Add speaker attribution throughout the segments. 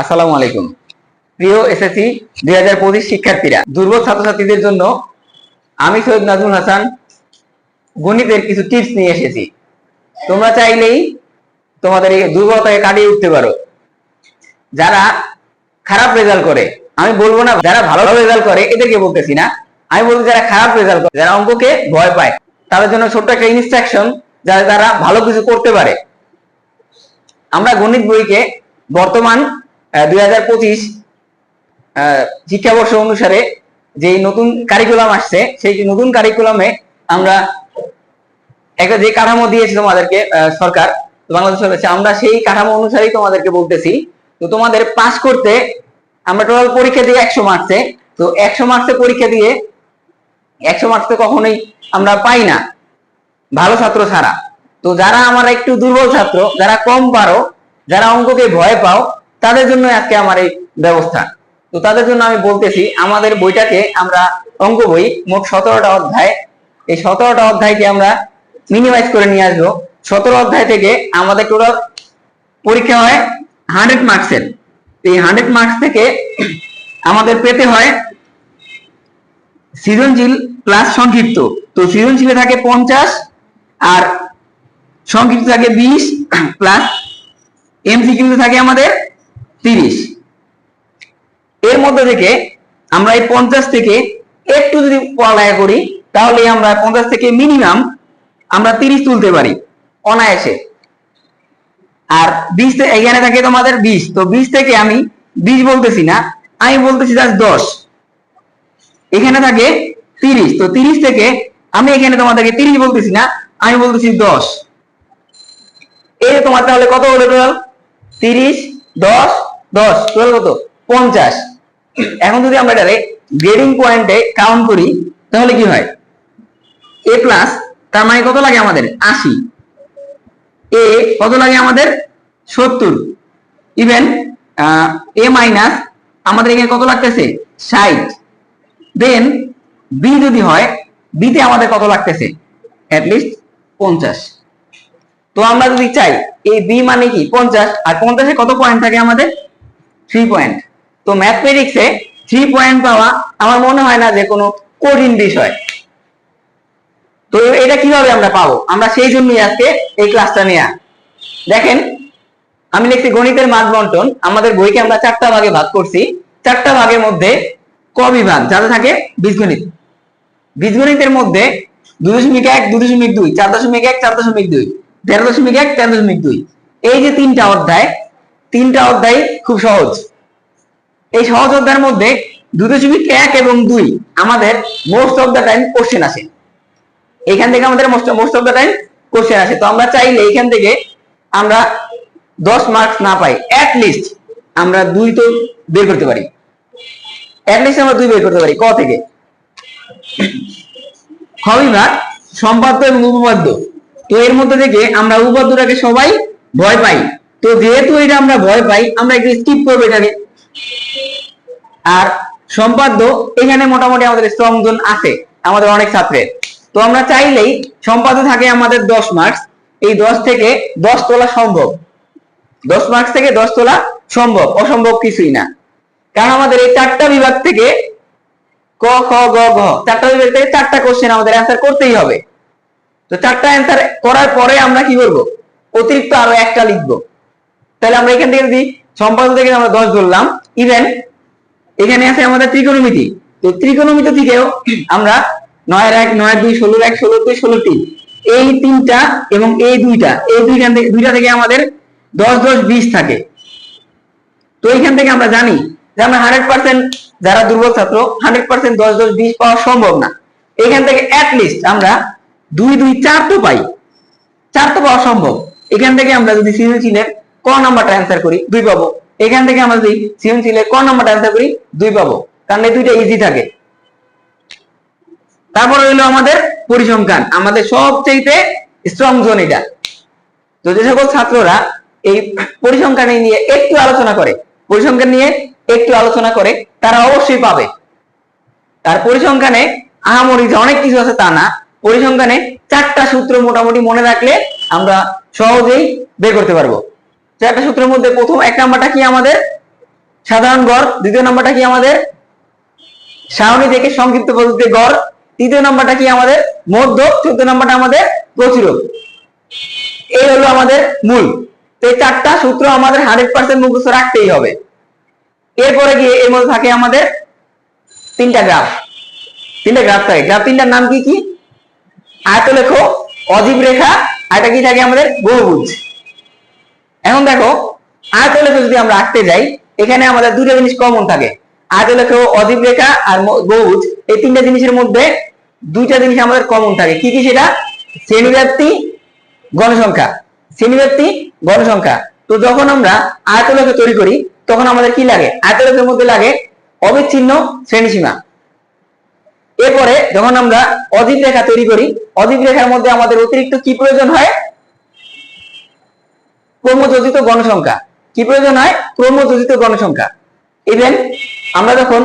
Speaker 1: আসসালামু আলাইকুম। প্রিয় এসএসসি দুই হাজার পঁচিশ শিক্ষার্থীরা, দুর্বল ছাত্রছাত্রীদের জন্য আমি সৈয়দ নাজমুল হাসান গণিতের কিছু টিপস নিয়ে এসেছি। তোমরা চাইলেই তোমাদের এই দুর্বলতাকে কাটিয়ে উঠতে পারো। যারা খারাপ রেজাল্ট করে, আমি বলব না যারা ভালো রেজাল্ট করে, এদেরকে বলতেছি না। আমি বলব যারা খারাপ রেজাল্ট করে, যারা অঙ্ককে ভয় পায়, তাদের জন্য ছোট্ট একটা ইনস্ট্রাকশন যারা তারা ভালো কিছু করতে পারে। আমরা গণিত বইকে বর্তমান দুই হাজার পঁচিশ শিক্ষাবর্ষ অনুসারে যে নতুন কারিকুলাম আসছে, সেই নতুন কারিকুলামে আমরা একটা যে কাঠামো দিয়েছে তোমাদেরকে সরকার, বাংলাদেশ সরকার আমরা সেই কাঠামো অনুসারেই তোমাদেরকে বলতেছি। তো তোমাদের পাস করতে আমরা টোটাল পরীক্ষা দিয়ে একশো মার্কসে তো একশো মার্কসে পরীক্ষা দিয়ে একশো মার্কস তো কখনোই আমরা পাই না, ভালো ছাত্র ছাড়া। তো যারা আমার একটু দুর্বল ছাত্র, যারা কম পারো, যারা অঙ্ককে ভয় পাও তাদের জন্য আজকে আমার এই ব্যবস্থা। তো তাদের জন্য আমি বলতেছি, আমাদের বইটাকে আমরা অঙ্ক বই মোট সতেরোটা অধ্যায়। এই সতেরোটা অধ্যায়কে আমরা মিনিমাইজ করে নিয়ে আসব। সতেরো অধ্যায় থেকে আমাদের টোটাল পরীক্ষা হয় হান্ড্রেড মার্কসের এই হান্ড্রেড মার্কস থেকে আমাদের পেতে হয় সৃজনশীল প্লাস সংক্ষিপ্ত। তো সৃজনশীলে থাকে পঞ্চাশ আর সংক্ষিপ্ত থাকে বিশ প্লাস এমসিকিউতে থাকে আমাদের তিরিশ। এর মধ্যে থেকে আমরা এই পঞ্চাশ থেকে একটু যদি পড়ালেখা করি, তাহলে আমরা পঞ্চাশ থেকে মিনিমাম আমরা তিরিশ তুলতে পারি, অনায়াসে। আর বিশ এখানে থাকে তোমাদের বিশ। তো বিশ থেকে আমি বিশ বলতেছি না, আমি বলতেছি জাস্ট দশ। এখানে থাকে তিরিশ। তো তিরিশ থেকে আমি এখানে তোমাদেরকে তিরিশ বলতেছি না, আমি বলতেছি দশ। এই তোমার তাহলে কত হলো টোটাল তিরিশ, দশ দশ টোটাল কত? পঞ্চাশ। এখন যদি আমরা এটারে গ্রেডিং পয়েন্টে কাউন্ট করি, তাহলে কি হয়? এ প্লাস তার মানে কত লাগে আমাদের? আশি। এ কত লাগে আমাদের? সত্তর। ইভেন এ মাইনাস আমাদের এখানে কত লাগতেছে? ষাট। দেন বি যদি হয় বিতে আমাদের কত লাগতেছে? লিস্ট পঞ্চাশ। তো আমরা যদি চাই এই বি মানে কি? পঞ্চাশ। আর পঞ্চাশে কত পয়েন্ট থাকে আমাদের? থ্রি পয়েন্ট তো ম্যাথমেটিক্সে থ্রি পয়েন্ট পাওয়া আমার মনে হয় না যে কোনো কঠিন বিষয়। তো এটা কীভাবে আমরা পাবো? আমরা সেই জন্যই আজকে এই ক্লাসটা নেয়া দেখেন, আমি লিখছি গণিতের মাঠ বন্টন। আমাদের বইকে আমরা চারটা ভাগে ভাগ করছি। চারটা ভাগের মধ্যে ক বিভাগ? যাতে থাকে বীজগণিত। বীজগণিতের মধ্যে দুই দশমিক এক দুই দশমিক দুই, চার দশমিক এক, চার দশমিক দুই তেরো দশমিক এক তেরো দশমিক দুই। এই যে তিনটা অধ্যায় তিনটা অধ্যায় খুব সহজ। এই সহজ অধ্যায়ের মধ্যে দুই দশমিক এক এবং দুই আমাদের most of the time question আসে। এখান থেকে আমাদের most of the time question আসে। তো আমরা চাইলে এখান থেকে আমরা দশ মার্কস না পাই অ্যাট লিস্ট আমরা দুই তো বের করতে পারি। অ্যাট লিস্ট আমরা দুই বের করতে পারি, ক থেকে? খ বিভাগ সম্পাদ্য এবং উপপাদ্য। তো এর মধ্যে থেকে আমরা উপপাদ্যটাকে সবাই ভয় পাই। তো যেহেতু এটা আমরা ভয় পাই, আমরা একটু স্কিপ করব এটাকে। আর সম্পাদ্য, এখানে মোটামুটি আমাদের স্ট্রং জোন আছে, আমাদের অনেক ছাত্রের। তো আমরা চাইলেই সম্পাদ্য থাকে আমাদের দশ মার্কস এই দশ থেকে দশ তোলা সম্ভব। দশ মার্কস থেকে দশ তোলা সম্ভব, অসম্ভব কিছুই না। কারণ আমাদের এই চারটা বিভাগ থেকে ক, খ, গ, ঘ, চারটা বিভাগ থেকে চারটা কোশ্চেন আমাদের অ্যান্সার করতেই হবে। তো চারটা অ্যান্সার করার পরে আমরা কি করব? অতিরিক্ত আরও একটা লিখব। তাহলে আমরা এখান থেকে যদি সম্পাদ্য থেকে আমরা দশ ধরলাম। ইভেন এখানে আছে আমাদের ত্রিকোণমিতি। তো ত্রিকোণমিতি থেকেও আমরা নয়ের এক নয়ের দুই ষোলোর এক ষোলোর দুই, ষোলো তিন, এই তিনটা এবং এই দুইটা, এই দুইখান থেকে, দুইটা থেকে আমাদের দশ দশ বিশ থাকে। তো এইখান থেকে আমরা জানি যে আমরা হান্ড্রেড পার্সেন্ট যারা দুর্বল ছাত্র হান্ড্রেড পার্সেন্ট দশ দশ বিশ পাওয়া সম্ভব না। এখান থেকে লিস্ট আমরা দুই দুই, চার তো পাই। চার তো পাওয়া সম্ভব। এখান থেকে আমরা যদি সৃজনশীলের ক নাম্বারটা অ্যান্সার করি? দুই পাবো। এখান থেকে আমরা যদি সৃজনশীলের ক নাম্বারটা অ্যান্সার করি? দুই পাবো। কারণ এই দুইটা ইজি থাকে। তারপর হইল আমাদের পরিসংখ্যান। আমাদের সবচেয়ে স্ট্রং জোন এটা। তো যে সকল ছাত্ররা এই পরিসংখ্যান নিয়ে একটু আলোচনা করে, পরিসংখ্যান নিয়ে একটু আলোচনা করে, তারা অবশ্যই পাবে। তার পরিসংখ্যানে আহামরি যে অনেক কিছু আছে তা না, পরিসংখ্যানে চারটা সূত্র মোটামুটি মনে রাখলে আমরা সহজেই বের করতে পারব। চারটা সূত্রের মধ্যে প্রথম এক নাম্বারটা কি আমাদের? সাধারণ গড়। দ্বিতীয় নাম্বারটা কি আমাদের? সারণী থেকে সংক্ষিপ্ত পদ্ধতিতে গড়। তৃতীয় নাম্বারটা কি আমাদের? মধ্য চোদ্দ নাম্বারটা আমাদের প্রতিরোধ। এই হলো আমাদের মূল। তো এই চারটা সূত্র আমাদের হান্ড্রেড পার্সেন্ট মুখস্থ রাখতেই হবে। এরপরে গিয়ে এর মধ্যে থাকে আমাদের তিনটা গ্রাফ। তিনটা গ্রাফ থাকে। গ্রাফ তিনটার নাম কি কি? আয়তলেখ, অজীব রেখা, আর এটা কি থাকে আমাদের বহুভুজ। এখন দেখো, আয়তলেখ যদি আমরা আঁকতে যাই, এখানে আমাদের দুটো জিনিস কমন থাকে। আয়তলেখ অজীব রেখা আর বহুভুজ এই তিনটা জিনিসের মধ্যে দুইটা জিনিস আমাদের কমন থাকে। কি কি সেটা? শ্রেণীব্যাপ্তি গণসংখ্যা শ্রেণীব্যাপ্তি গণসংখ্যা তো যখন আমরা আয়তলেখ তৈরি করি, তখন আমাদের কি লাগে? আয়তলেখের মধ্যে লাগে অবিচ্ছিন্ন শ্রেণীসীমা। এরপরে যখন আমরা অজীব রেখা তৈরি করি, অজীব রেখার মধ্যে আমাদের অতিরিক্ত কি প্রয়োজন হয়? ক্রমযোজিত গণসংখ্যা। কি প্রয়োজন হয়? ক্রমযোজিত গণসংখ্যা। ইভেন আমরা যখন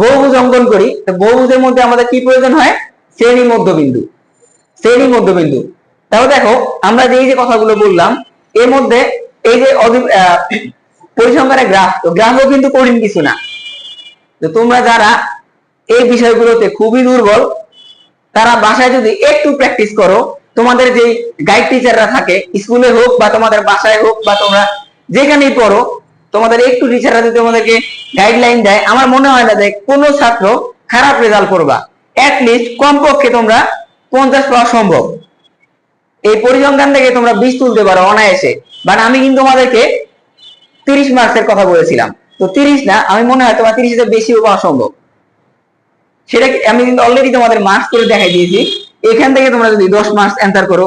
Speaker 1: বহুভুজ অঙ্কন করি বহুভুজের মধ্যে আমাদের কি প্রয়োজন হয়? শ্রেণি মধ্যবিন্দু। শ্রেণি মধ্যবিন্দু। তাহলে দেখো, আমরা যে যে কথাগুলো বললাম, এর মধ্যে এই যে পরিসংখ্যানের গ্রাফ, তো গ্রাফও কিন্তু কঠিন কিছু না। তো তোমরা যারা এই বিষয়গুলোতে খুবই দুর্বল, তারা বাসায় যদি একটু প্র্যাকটিস করো তোমাদের যে গাইড টিচাররা থাকে স্কুলে হোক বা তোমাদের বাসায় হোক বা তোমরা যেখানেই পড়ো, তোমাদের একটু টিচাররা যদি তোমাদেরকে গাইডলাইন দেয়, আমার মনে হয় না যে কোনো ছাত্র খারাপ রেজাল্ট করবা। লিস্ট কমপক্ষে তোমরা পঞ্চাশ পাওয়া সম্ভব। এই পরিসংখ্যান থেকে তোমরা বিশ তুলতে পারো অনায়াসে। বাট আমি কিন্তু তোমাদেরকে তিরিশ মার্কসের কথা বলেছিলাম। তো তিরিশ না, আমি মনে হয় তোমার তিরিশের বেশিও পাওয়া সম্ভব। সেটা আমি কিন্তু অলরেডি তোমাদের মার্কস করে দেখাই দিয়েছি। এখান থেকে তোমরা যদি দশ মার্কস অ্যান্সার করো,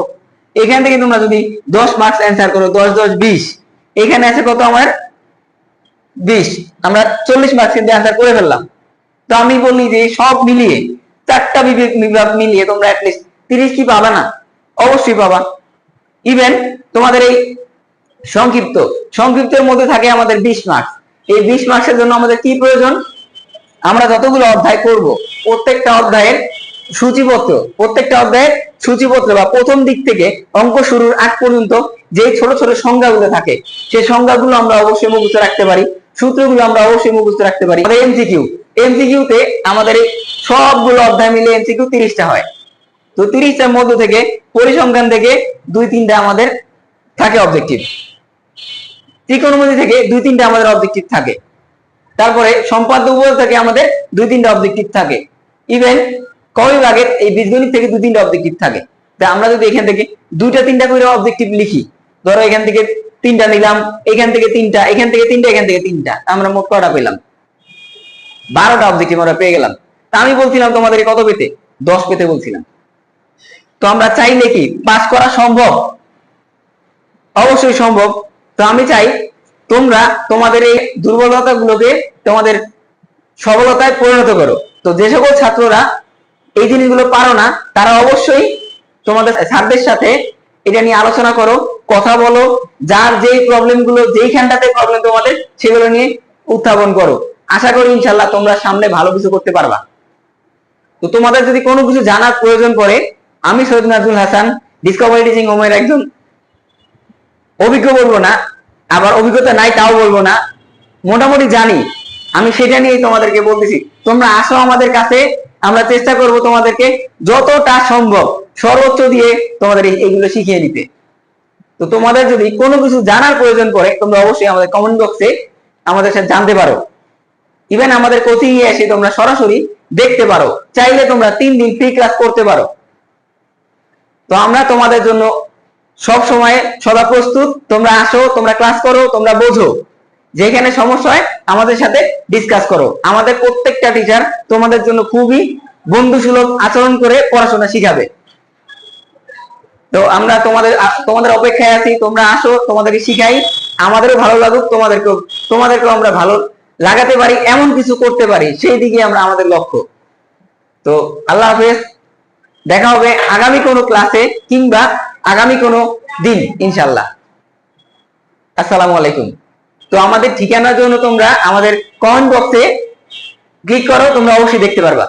Speaker 1: এখান থেকে তোমরা যদি দশ মার্কস অ্যান্সার করো, দশ দশ, বিশ, এখানে আছে কত আমার? বিশ, আমরা চল্লিশ মার্কস কিন্তু অ্যান্সার করে ফেললাম। তো আমি বলি যে সব মিলিয়ে, চারটা বিভাগ মিলিয়ে তোমরা অ্যাটলিস্ট তিরিশ কি পাবা না? অবশ্যই পাবা। ইভেন তোমাদের এই সংক্ষিপ্ত, সংক্ষিপ্তের মধ্যে থাকে আমাদের বিশ মার্কস এই বিশ মার্কসের জন্য আমাদের কি প্রয়োজন? আমরা যতগুলো অধ্যায় করব, প্রত্যেকটা অধ্যায়ের সূচিপত্র, প্রত্যেকটা অধ্যায়ের সূচিপত্র বা প্রথম দিক থেকে অঙ্ক শুরুর আগ পর্যন্ত যে ছোট ছোট সংজ্ঞাগুলো থাকে সেই সংজ্ঞাগুলো আমরা অবশ্যই মুখস্থ রাখতে পারি, সূত্রগুলো আমরা অবশ্যই মুখস্থ রাখতে পারি। আমাদের এমসিকিউ এমসিকিউ তে আমাদের সবগুলো অধ্যায় মিলে এমসিকিউ তিরিশটা হয়। তো তিরিশটার মধ্যে থেকে পরিসংখ্যান থেকে দুই তিনটা আমাদের থাকে অবজেক্টিভ ত্রিকোণমিতি থেকে দুই তিনটা আমাদের অবজেক্টিভ থাকে। তারপরে সম্পাদ্য উপর থেকে আমাদের দুই তিনটা অবজেক্টিভ থাকে। ইভেন কবিভাগের এই বীজগণিত থেকে দুই তিনটা অবজেক্টিভ থাকে? তা আমরা যদি এখান থেকে দুইটা তিনটা করে অবজেক্টিভ লিখি, ধরো এখান থেকে তিনটা নিলাম এখান থেকে তিনটা, এখান থেকে তিনটা, এখান থেকে তিনটা আমরা মোট কটা পেলাম? বারোটা অবজেক্টিভ আমরা পেয়ে গেলাম। তা আমি বলছিলাম তোমাদের কত পেতে? দশ পেতে বলছিলাম। তো আমরা চাইলে কি পাস করা সম্ভব? অবশ্যই সম্ভব। তো আমি চাই তোমরা তোমাদের এই দুর্বলতা গুলোকে তোমাদের সবলতায় পরিণত করো। তো যে সকল ছাত্ররা এই জিনিসগুলো পারো না, তারা অবশ্যই তোমাদের স্যারদের সাথে এটা নিয়ে আলোচনা করো, কথা বলো, যার যেই প্রবলেমগুলো, যেইখানটাতে প্রবলেম তোমাদের, সেগুলো নিয়ে উত্থাপন করো। আশা করি ইনশাল্লাহ তোমরা সামনে ভালো কিছু করতে পারবা। তো তোমাদের যদি কোনো কিছু জানার প্রয়োজন পড়ে, আমি সৈয়দ নাজমুল হাসান ডিসকভারি টিচিং হোমের একজন অভিজ্ঞ বলব না, আবার অভিজ্ঞতা নাই তাও বলব না, মোটামুটি জানি। আমি সেটা নিয়েই তোমাদেরকে বলতেছি। তোমরা আসো আমাদের কাছে আমরা চেষ্টা করব তোমাদেরকে যতটা সম্ভব সর্বোচ্চ দিয়ে তোমাদের এইগুলো শিখিয়ে নিতে তো তোমাদের যদি কোনো কিছু জানার প্রয়োজন পড়ে, তোমরা অবশ্যই আমাদের কমেন্ট বক্সে আমাদের সাথে জানতে পারো। ইভেন আমাদের কোচিং এ এসে তোমরা সরাসরি দেখতে পারো। চাইলে তোমরা তিন দিন ফ্রি ক্লাস করতে পারো। তো আমরা তোমাদের জন্য সব সময় সদা প্রস্তুত। তোমরা আসো, তোমরা ক্লাস করো, তোমরা বোঝো। যেখানে সমস্যা হয়, আমাদের সাথে ডিসকাস করো। আমাদের প্রত্যেকটা টিচার তোমাদের জন্য খুবই বন্ধুসুলভ আচরণ করে পড়াশোনা শিখাবে। তো আমরা তোমাদের তোমাদের অপেক্ষায় আছি, তোমরা আসো, তোমাদেরকে শিখাই। আমাদেরও ভালো লাগুক, তোমাদেরকেও তোমাদেরকেও আমরা ভালো লাগাতে পারি, এমন কিছু করতে পারি, সেই দিকে আমরা আমাদের লক্ষ্য। তো আল্লাহ হাফেজ, দেখা হবে আগামী কোনো ক্লাসে কিংবা আগামী কোনো দিন ইনশাল্লাহ আসসালামু আলাইকুম। তো আমাদের ঠিকানার জন্য তোমরা আমাদের কমেন্ট বক্সে ক্লিক করো তোমরা অবশ্যই দেখতে পারবা।